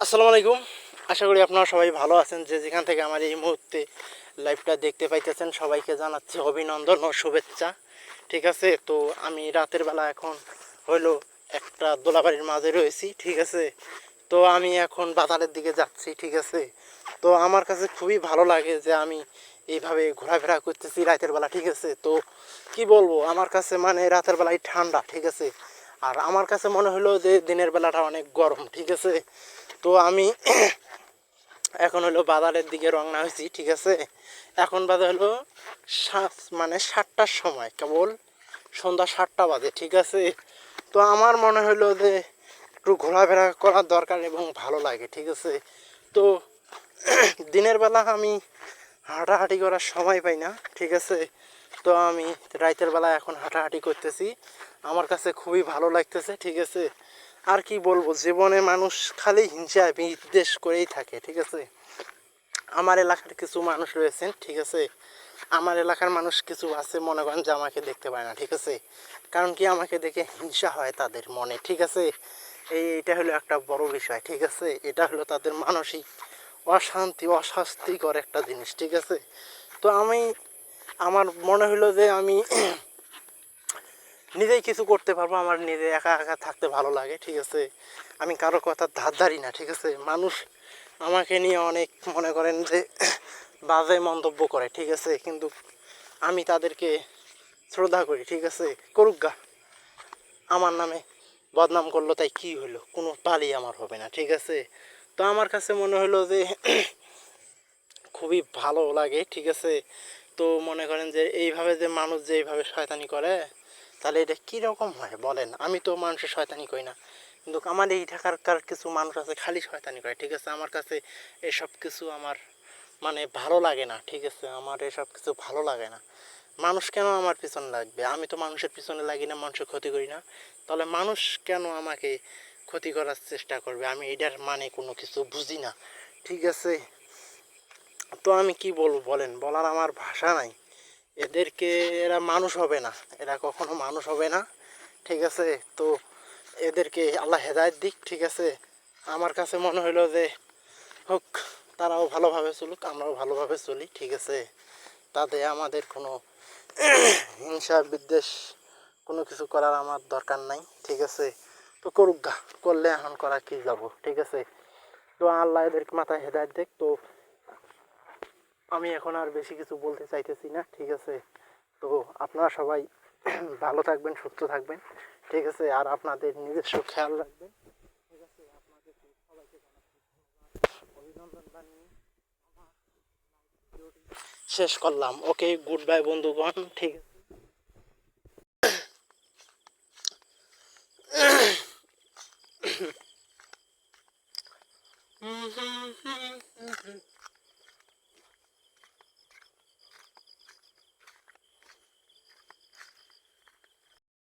আসসালামু আলাইকুম। আশা করি আপনারা সবাই ভালো আছেন। যে যেখান থেকে আমার এই মুহূর্তে লাইভটা দেখতে পাইতেছেন, সবাইকে জানাচ্ছি অভিনন্দন ও শুভেচ্ছা। ঠিক আছে? তো আমি রাতের বেলা এখন হইল একটা দোলাবাড়ির মাঝে রয়েছি, ঠিক আছে? তো আমি এখন বাজারের দিকে যাচ্ছি, ঠিক আছে? তো আমার কাছে খুবই ভালো লাগে যে আমি এইভাবে ঘোরাফেরা করতেছি রাতের বেলা, ঠিক আছে? তো কি বলব, আমার কাছে মানে রাতের বেলায় ঠান্ডা, ঠিক আছে? আর আমার কাছে মনে হলো যে দিনের বেলাটা অনেক গরম, ঠিক আছে? তো আমি এখন হলো বাজারের দিকে রওনা হয়েছি, ঠিক আছে? এখন বাজে হলো মানে সাতটার সময়, কেবল সন্ধ্যা সাতটা বাজে, ঠিক আছে? তো আমার মনে হলো যে একটু ঘোরাফেরা করার দরকার এবং ভালো লাগে, ঠিক আছে? তো দিনের বেলা আমি হাঁটাহাঁটি করার সময় পাই না, ঠিক আছে? তো আমি রাতের বেলা এখন হাঁটাহাঁটি করতেছি। আমার কাছে খুবই ভালো লাগতেছে, ঠিক আছে? আর কি বলব জীবনে মানুষ খালি হিংসা বিদ্বেষ করেই থাকে, ঠিক আছে? আমার এলাকার কিছু মানুষ রয়েছেন ঠিক আছে? আমার এলাকার মানুষ কিছু আছে, মনে করেন যে আমাকে দেখতে পায় না, ঠিক আছে? কারণ কি আমাকে দেখে হিংসা হয় তাদের মনে, ঠিক আছে? এই এটা হলো একটা বড় বিষয়, ঠিক আছে? এটা হলো তাদের মানসিক অশান্তি, অস্বস্তিকর একটা জিনিস, ঠিক আছে? তো আমি, আমার মনে হলো যে আমি নিজেই কিছু করতে পারব, আমার নিজে একা একা থাকতে ভালো লাগে, ঠিক আছে? আমি কারও কথা ধার ধারি না, ঠিক আছে? মানুষ আমাকে নিয়ে অনেক মনে করেন যে বাজে মন্তব্য করে, ঠিক আছে? কিন্তু আমি তাদেরকে শ্রদ্ধা করি, ঠিক আছে? করুক গা। আমার নামে বদনাম করল, তাই কি হলো? কোনো পালি আমার হবে না, ঠিক আছে? তো আমার কাছে মনে হলো যে খুবই ভালো লাগে, ঠিক আছে? তো মনে করেন যে এইভাবে যে মানুষ যে এইভাবে শয়তানি করে তাহলে এটা কীরকম হয়? বলেন। আমি তো মানুষের শয়তানি করি না। কিন্তু আমার এই ঢাকার কিছু মানুষ আছে, খালি শয়তানি করে, ঠিক আছে? আমার কাছে এসব কিছু আমার মানে ভালো লাগে না, ঠিক আছে? আমার এসব কিছু ভালো লাগে না। মানুষ কেন আমার পিছনে লাগবে? আমি তো মানুষের পিছনে লাগি না, মানুষের ক্ষতি করি না। তাহলে মানুষ কেন আমাকে ক্ষতি করার চেষ্টা করবে? আমি এটার মানে কোনো কিছু বুঝি না, ঠিক আছে? তো আমি কি বলব? বলেন, বলার আমার ভাষা নাই। এদেরকে এরা মানুষ হবে না। এরা কখনো মানুষ হবে না, ঠিক আছে? তো এদেরকে আল্লাহ হেদায়ত দিক, ঠিক আছে? আমার কাছে মনে হলো যে, হোক, তারাও ভালোভাবে চলুক, আমরাও ভালোভাবে চলি, ঠিক আছে? তাতে আমাদের কোনো হিংসা, বিদ্বেষ, কোনো কিছু করার আমার দরকার নাই, ঠিক আছে? তো করুক গা, করলে এখন করা কি যাব ঠিক আছে? তো আল্লাহ এদেরকে মাথায় হেদায়ত দেখ তো আমি এখন আর বেশি কিছু বলতে চাইতেছি না, ঠিক আছে? তো আপনারা সবাই ভালো থাকবেন, সুস্থ থাকবেন, ঠিক আছে? আর আপনাদের নিজস্ব খেয়াল রাখবেন, ঠিক আছে? আপনাদের সবাইকে শেষ করলাম। ওকে গুড বাই বন্ধুগণ, ঠিক আছে?